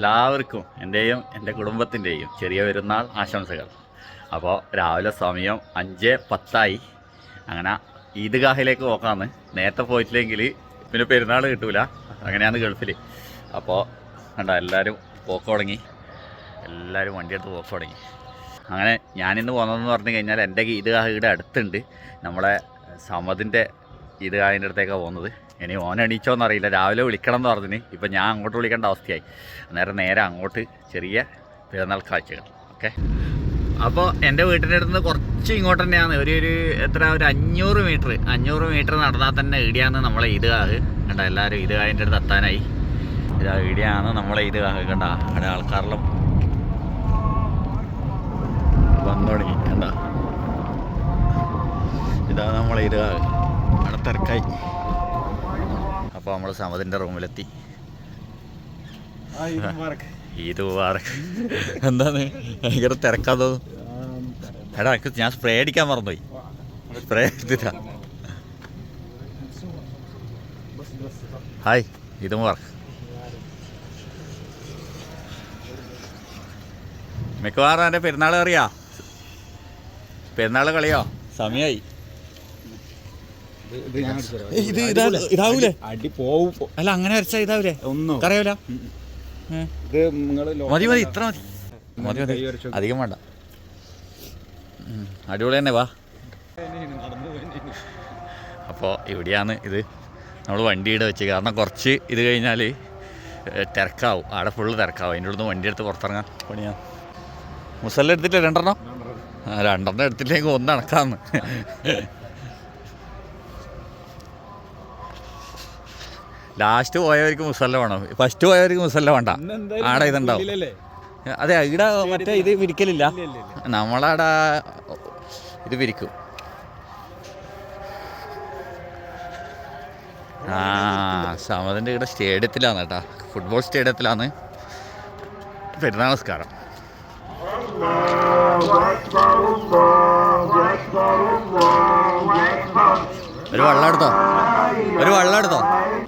എല്ലാവർക്കും എന്റെയും എന്റെ കുടുംബത്തിന്റെയും ചെറിയ പെരുന്നാൾ ആശംസകൾ. അപ്പോൾ രാവിലെ സമയം അഞ്ച് പത്തായി. അങ്ങനെ ഈദ്ഗാഹിലേക്ക് പോക്കാന്ന്. നേരത്തെ പോയിട്ടില്ലെങ്കിൽ പിന്നെ പെരുന്നാൾ കിട്ടൂല. അങ്ങനെയാണ് ഗൾഫിൽ അപ്പോൾ കണ്ട എല്ലാവരും പോക്ക് തുടങ്ങി. എല്ലാവരും വണ്ടിയെടുത്ത് പോക്ക് തുടങ്ങി. അങ്ങനെ ഞാനിന്ന് പോകുന്നതെന്ന് പറഞ്ഞു കഴിഞ്ഞാൽ എന്റെ ഈദ്ഗാഹിയുടെ അടുത്തുണ്ട്. നമ്മളെ സമതിന്റെ ഈദ്ഗാഹിന്റെ അടുത്തേക്കാണ് പോകുന്നത്. ഇനി ഓൻ എണീച്ചോന്ന് അറിയില്ല രാവിലെ വിളിക്കണം എന്ന് പറഞ്ഞിന്. ഇപ്പം ഞാൻ അങ്ങോട്ട് വിളിക്കേണ്ട അവസ്ഥയായി. അന്നേരം നേരെ അങ്ങോട്ട് ചെറിയ പിറന്നാൾ കാഴ്ചകൾ. ഓക്കെ? അപ്പോൾ എന്റെ വീട്ടിന്റെ അടുത്ത് കുറച്ച് ഇങ്ങോട്ട് തന്നെയാണ്. ഒരു ഒരു എത്ര? ഒരു അഞ്ഞൂറ് മീറ്റർ. അഞ്ഞൂറ് മീറ്റർ നടന്നാൽ തന്നെ ഇടിയാണ് നമ്മളെ ഈദ്ഗാഹ്. കണ്ട? എല്ലാവരും ഈദ്ഗാഹിന്റെ അടുത്ത് എത്താനായി. ഇതാ ഇടിയാണ് നമ്മളെ ഈദ്ഗാഹ്. കണ്ട? അവിടെ ആൾക്കാരെല്ലാം വന്നു തുടങ്ങി. കണ്ട? ഇതാ നമ്മളെ ഈദ്ഗാഹ്. അവിടെ തിരക്കായി. നമ്മൾ സമതിന്റെ റൂമിലെത്തി. ഇത് മുബാറക്. എന്താണ്? ഭയങ്കര തിരക്കാത്തത് എടാ എനിക്ക് ഞാൻ സ്പ്രേ അടിക്കാൻ മറന്നുപോയി. സ്പ്രേ എടുത്തിട്ടാ ഹായ് ഈദ് മുബാറക്. മിക്കവാറും എന്റെ പെരുന്നാൾ അറിയാ പെരുന്നാൾ കളിയോ? സമയമായി ഇത് ഇതാ ഇതാവൂലേ? അടി പോവും. അല്ല അങ്ങനെ വരച്ച ഇതാവൂലേ? ഒന്നും? കറിയാവൂല ഇത് നിങ്ങൾ മതി മതി ഇത്ര മതി. മതി. മതി അധികം വേണ്ട. അടിപൊളി തന്നെ വാ. അപ്പോൾ ഇവിടെയാണ് ഇത്. നമ്മൾ വണ്ടിയുടെ വെച്ച്. കാരണം കുറച്ച് ഇത് കഴിഞ്ഞാൽ തിരക്കാവും. അവിടെ ഫുള്ള് തിരക്കാവും. അതിന്റെ ഉള്ളിൽ വണ്ടി എടുത്ത് പുറത്തിറങ്ങാൻ പണിയാ. മുസല്ല എടുത്തിട്ട് രണ്ടെണ്ണം? രണ്ടെണ്ണം എടുത്തില്ലെങ്കിൽ ഒന്ന് ലാസ്റ്റ് പോയവർക്ക് മുസല്ല വേണം. ഫസ്റ്റ് പോയവർക്ക് മുസല്ല വേണ്ട. ആടെ ഇതുണ്ടാവും? അതെ ഇവിടെ മറ്റേ ഇത് വിരിക്കലില്ല. നമ്മളവിടെ ഇത് വിരിക്കും. ആ സമതിന്റെ ഇവിടെ സ്റ്റേഡിയത്തിലാണ് കേട്ടാ. ഫുട്ബോൾ സ്റ്റേഡിയത്തിലാണ്. പെരുന്നാൾ നമസ്കാരം ഒരു വെള്ളം എടുത്തോ? ഒരു വെള്ളം എടുത്തോ?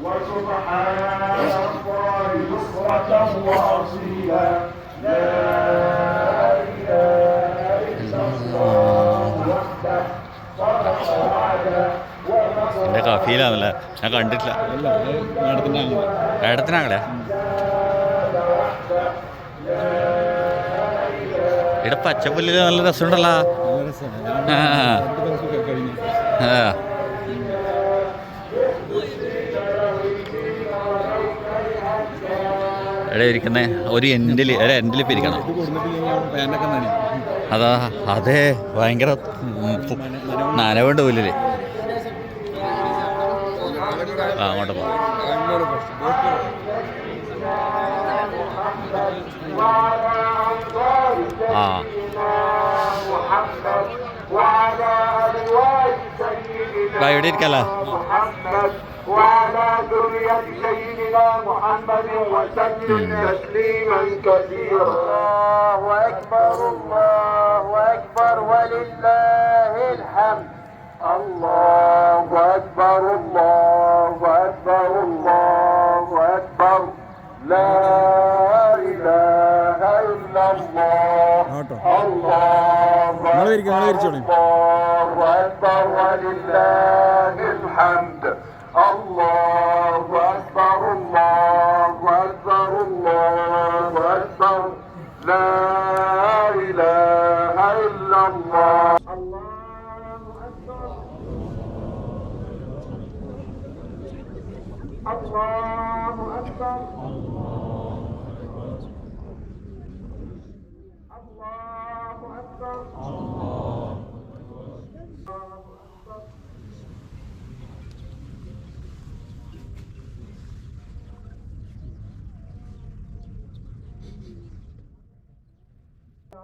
وسبحان الله بكرة وأصيلا لا إله إلا الله وحده صدق وعده എൻ്റെ കഫീലാണല്ലേ ഞാൻ കണ്ടിട്ടില്ല അല്ല, അത് മാഡത്തിന്റെ ആളാണ്. ഏടത്തിനാങ്ങളെ ഇവിടെ പച്ചപ്പുല്ലില് നല്ല രസമുണ്ടല്ലോ നല്ല രസാണ്. ഞാൻ ആ. എടേ ഇരിക്കുന്നേ. ഒരു എൻഡിൽ ഒരു എൻഡിൽ ഇപ്പം ഇരിക്കണം. അതാ അതെ ഭയങ്കര നനവുണ്ട് പുല്ലിൽ ആ അങ്ങോട്ട് പോകാം ആ. ഇവിടെ ഇരിക്കല്ല? على محمد وسلم تسليما كثيرا. الله أكبر الله أكبر ولله الحمد. الله أكبر الله أكبر الله أكبر. لا إله إلا الله. الله أكبر الله أكبر ولله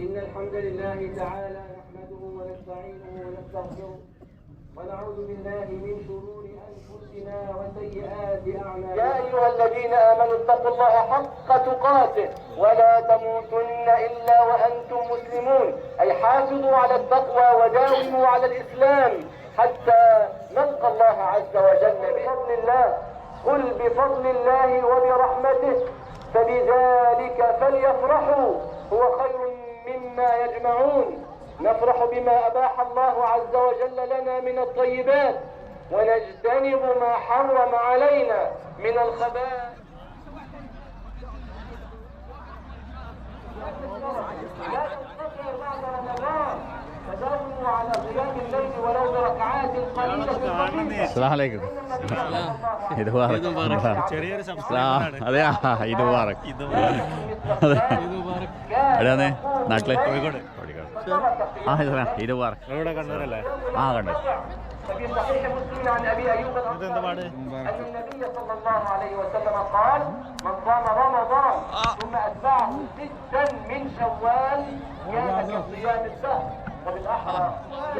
إن الحمد لله تعالى نحمده ونستعينه ونستغفره ونعوذ بالله من شرور أنفسنا وسيئات أعمالنا. يا أيها الذين آمنوا اتقوا الله حق تقاته ولا تموتن إلا وأنتم مسلمون. أي حافظوا على التقوى وداوموا على الإسلام حتى نلقى الله عز وجل بفضل الله. قل بفضل الله وبرحمته. فبذلك فليفرحوا. هو خير مما يجمعون. نفرح بما أباح الله عز وجل لنا من الطيبات ونجتنب ما حرم علينا من الخبائث. لا بعد رمضان على قيام الليل ولو بركعات قليله السلام عليكم. ഇത് അതെ ഇത് അതെ. എവിടെയാന്നേ നാട്ടിൽ? കോഴിക്കോട്. ആ ഇതാ ഇത് കണ്ണൂരല്ലേ? ആ കണ്ടു.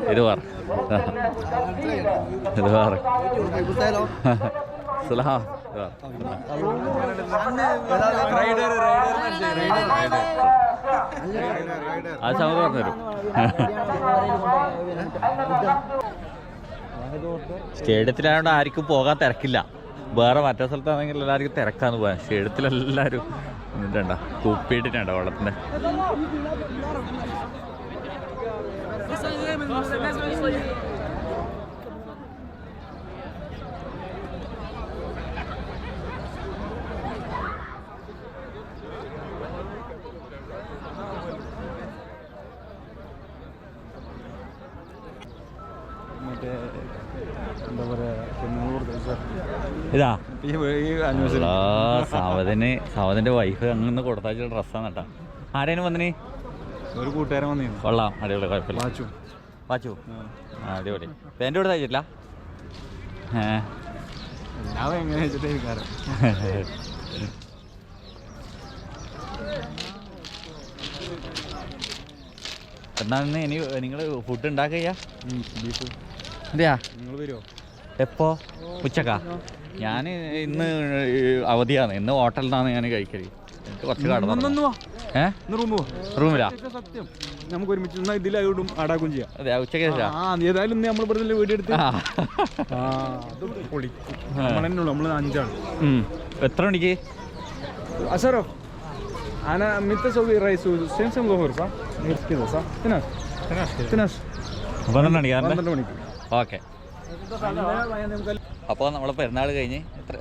ഇത് പറ ഇത് പറ സലാം ആ സ്റ്റേഡിയത്തിലായതുകൊണ്ട് ആർക്കും പോകാൻ തിരക്കില്ല. വേറെ മറ്റേ സ്ഥലത്താണെങ്കിൽ എല്ലാവർക്കും തിരക്കാന്ന് പോകാൻ സ്റ്റേഡിയത്തിലെല്ലാവരും എന്നിട്ടുണ്ട കുപ്പിയിട്ടിട്ടുണ്ട് വെള്ളത്തിന്റെ? മറ്റേ ഇതാ. സാവതിന് വൈഫ് അങ്ങനെ കൊടുത്താച്ച ഡ്രസ്സാണ് കേട്ടാ ആരേനും വന്നിന്? ഒരു കൂട്ടുകാരൻ വന്നു കൊള്ളാം അടിപൊളി കുഴപ്പമില്ല വാച്ചു. വാച്ചു. അടിപൊളി. പാന്റ് കൂടെ തയ്ച്ചിട്ടില്ല? എന്നാ ഇനി നിങ്ങൾ ഫുഡ് ഉണ്ടാക്കുക അതെയാ നിങ്ങൾ വരുമോ എപ്പോ ഉച്ചക്കാ ഞാൻ ഇന്ന് അവധിയാണ് ഇന്ന് ഹോട്ടലിൽ നിന്നാണ് ഞാൻ കഴിക്കല് എനിക്ക് കുറച്ച് കടന്നു വാ ഏ ഇന്ന് റൂം പോവാ റൂമിലാ സത്യം നമുക്ക് ഒരുമിച്ച് എന്നാൽ ഇതിലായിട്ടും ആടാക്കും ചെയ്യാം അതെ ഉച്ചക്ക് ശേഷാ ആ ഏതായാലും ഇന്ന് നമ്മൾ ഇവിടെ വീഡിയോ എടുത്ത് ആ. ആ അത് പൊളിക്കും നമ്മൾ തന്നെ ഉള്ളു നമ്മൾ അഞ്ചാണ് ഉം. എത്ര മണിക്ക് أشرف أنا متى أسوي رئيس سين سين ظهر صح؟ غير كذا صح؟ 12 12 പന്ത്രണ്ട് മണിക്കാരൻ്റെ 12 മണിക്ക് ഓക്കെ അപ്പോൾ നമ്മൾ പെരുന്നാൾ കഴിഞ്ഞ് എത്ര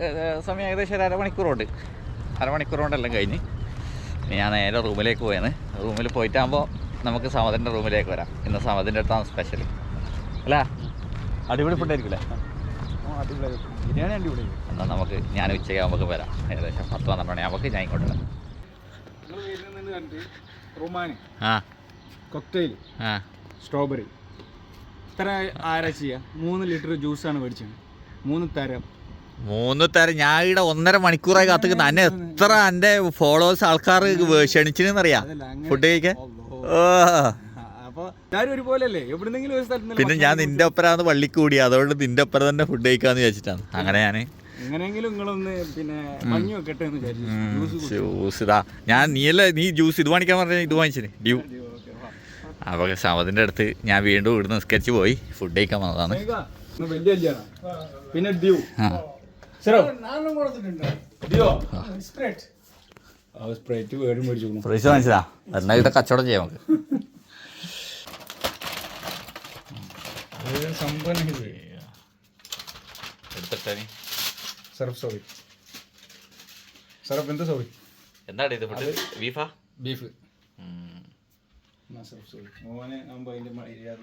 സമയം ഏകദേശം ഒരു അരമണിക്കൂറുണ്ട്. അരമണിക്കൂർ കൊണ്ടെല്ലാം കഴിഞ്ഞ്. ഞാൻ നേരെ റൂമിലേക്ക് പോയാണ് റൂമിൽ പോയിട്ടാകുമ്പോൾ നമുക്ക് സമതിന്റെ റൂമിലേക്ക് വരാം. ഇന്ന് സമതിന്റെ അടുത്താണ് സ്പെഷ്യൽ അല്ല? അടിപൊളി ഫുഡ് ആയിരിക്കില്ലേ? അടിപൊളി ബിരിയാണി അടിപൊളി എന്നാൽ നമുക്ക് ഞാൻ ഉച്ചയ്ക്ക് നമുക്ക് വരാം. ഏകദേശം പത്ത് പന്ത്രണ്ട് മണിയാകുമ്പോൾ ഞാൻ ഇങ്ങോട്ട് വരാം. റൊമാൻ ആ. കൊക്ടെയിൽ ആ. സ്ട്രോബെറി ഇത്ര ആരാ ചെയ്യാ? മൂന്ന് ലിറ്റർ ആണ് മേടിച്ചത്. മൂന്ന് തരം. മൂന്ന് തരം. ഞാൻ ഇവിടെ ഒന്നര മണിക്കൂറായി കാത്തുക്കുന്ന അന്നെ എത്ര എന്റെ ഫോളോവേഴ്സ് ആൾക്കാർ ക്ഷണിച്ചിരുന്നറിയാം അറിയാ ഫുഡ് കഴിക്കാൻ? പിന്നെ ഞാൻ നിന്റെ ഒപ്പരാന്ന് പള്ളി കൂടി അതുകൊണ്ട് നിന്റെ ഒപ്പര തന്നെ ഫുഡ് കഴിക്കാന്ന് വിചാരിച്ചിട്ടാണ്. അങ്ങനെ ഞാൻ ജ്യൂസ്. ഇതാ. ഞാൻ നീയല്ലേ നീ ജ്യൂസ് ഇത് വാങ്ങിക്കാൻ പറഞ്ഞ? ഇത് വാങ്ങിച്ചിന്. ഡ്യൂ. അപ്പോൾ സമതിന്റെ അടുത്ത് ഞാൻ വീണ്ടും ഇവിടുന്ന് നിസ്കരിച്ച് പോയി. ഫുഡ് കഴിക്കാൻ വന്നതാണ്. പിന്നെ ഡ്യൂ. പ്രൈസ് എന്നാൽ ഇവിടെ കച്ചവടം ചെയ്യാം നമുക്ക്. സംഭവം എടുത്തിട്ടേ സർഫ് സോറി സർഫ് എന്താ സോറി എന്താണ് ഇത് ബീഫാ ബീഫ് ഓനെ ആകുമ്പോൾ അതിന്റെ മര്യാദ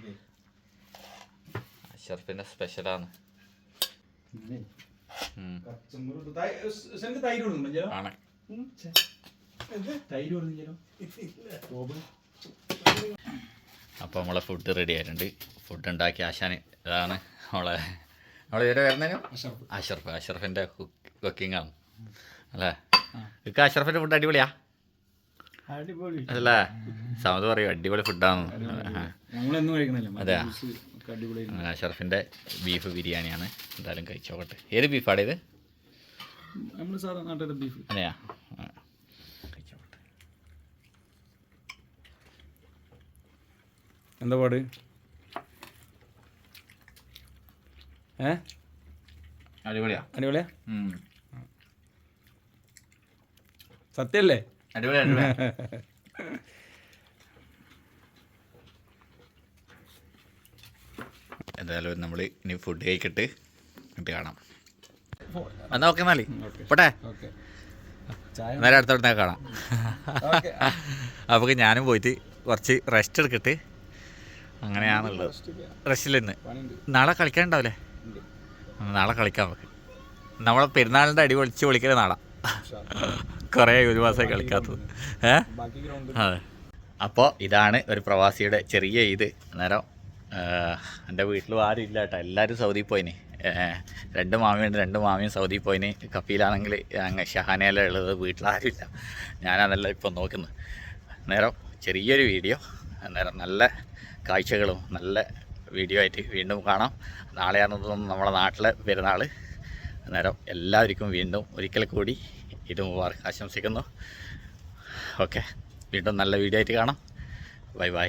അഷറഫിന്റെ സ്പെഷ്യലാണ് ആണ്. അപ്പോൾ നമ്മളെ ഫുഡ് റെഡി ആയിട്ടുണ്ട്. ഫുഡ് ഉണ്ടാക്കി ആശാന് ഇതാണ് നമ്മളെ നമ്മളെ ഇവരെ വരുന്നതിനും അഷർഫ് അഷർഫിന്റെ കുക്കിംഗ് ആണ്. അല്ലേ? ഇക്ക അഷർഫിന്റെ ഫുഡ് അടിപൊളിയാ. അടിപൊളി. അല്ലേ സമത് പറയും അടിപൊളി ഫുഡാണ്. നമ്മളെന്നും കഴിക്കണല്ലേ അതെയാ? ഒക്കെ അടിപൊളി അഷറഫിന്റെ ബീഫ് ബിരിയാണിയാണ്. എന്തായാലും കഴിച്ചോട്ടെ ഏത് ബീഫാണ് ഇത്? നമ്മൾ സാധാ ബീഫ്. അതെയാ? ആ. കഴിച്ചോക്കട്ടെ. എന്താ പാട്? ഏ? അടിപൊളിയാ. അടിപൊളിയാ. സത്യല്ലേ? എന്തായാലും നമ്മൾ ഇനി ഫുഡ് കഴിക്കട്ട് എന്നിട്ട് കാണാം. എന്നാ ഓക്കെ എന്നാലേ? പോട്ടെ? എന്നാലും ചായ നേരെ അടുത്തോട്ട് കാണാം. ഓക്കെ അപ്പോൾ ഞാനും പോയിട്ട് കുറച്ച് റെസ്റ്റ് എടുക്കട്ട് അങ്ങനെയാണുള്ളത്. റെസ്റ്റിൽ ഇന്ന്. നാളെ കളിക്കാൻ ഉണ്ടാവില്ലേ ഉണ്ട്. നാളെ കളിക്കാം നമുക്ക്. നമ്മളെ പെരുന്നാളിന്റെ അടി പൊളിച്ച് വിളിക്കൽ നാളെ. കുറേ ഒരു മാസമായി കളിക്കാത്തത്. ഏ? അതെ. അപ്പോൾ ഇതാണ് ഒരു പ്രവാസിയുടെ ചെറിയ ഇത്. അന്നേരം എന്റെ വീട്ടിലും ആരും ഇല്ല കേട്ടോ. എല്ലാവരും സൗദി പോയിന്. രണ്ട് മാമിയുണ്ട് രണ്ട് മാമിയും സൗദി പോയിന്. കപ്പിയിലാണെങ്കിൽ അങ്ങ് ഷഹാനയിലാണ് ഉള്ളത് വീട്ടിലാരും ഇല്ല. ഞാനതല്ല ഇപ്പം നോക്കുന്നത്. അന്നേരം ചെറിയൊരു വീഡിയോ. അന്നേരം നല്ല കാഴ്ചകളും നല്ല വീഡിയോ ആയിട്ട് വീണ്ടും കാണാം. നാളെയാണെന്ന് തോന്നുന്നു നമ്മുടെ നാട്ടിലെ പെരുന്നാൾ അന്നേരം എല്ലാവർക്കും വീണ്ടും ഒരിക്കൽ കൂടി ഇത് മുബാർക്ക് ആശംസിക്കുന്നു. ഓക്കെ വീണ്ടും നല്ല വീഡിയോ ആയിട്ട് കാണാം. Bye bye.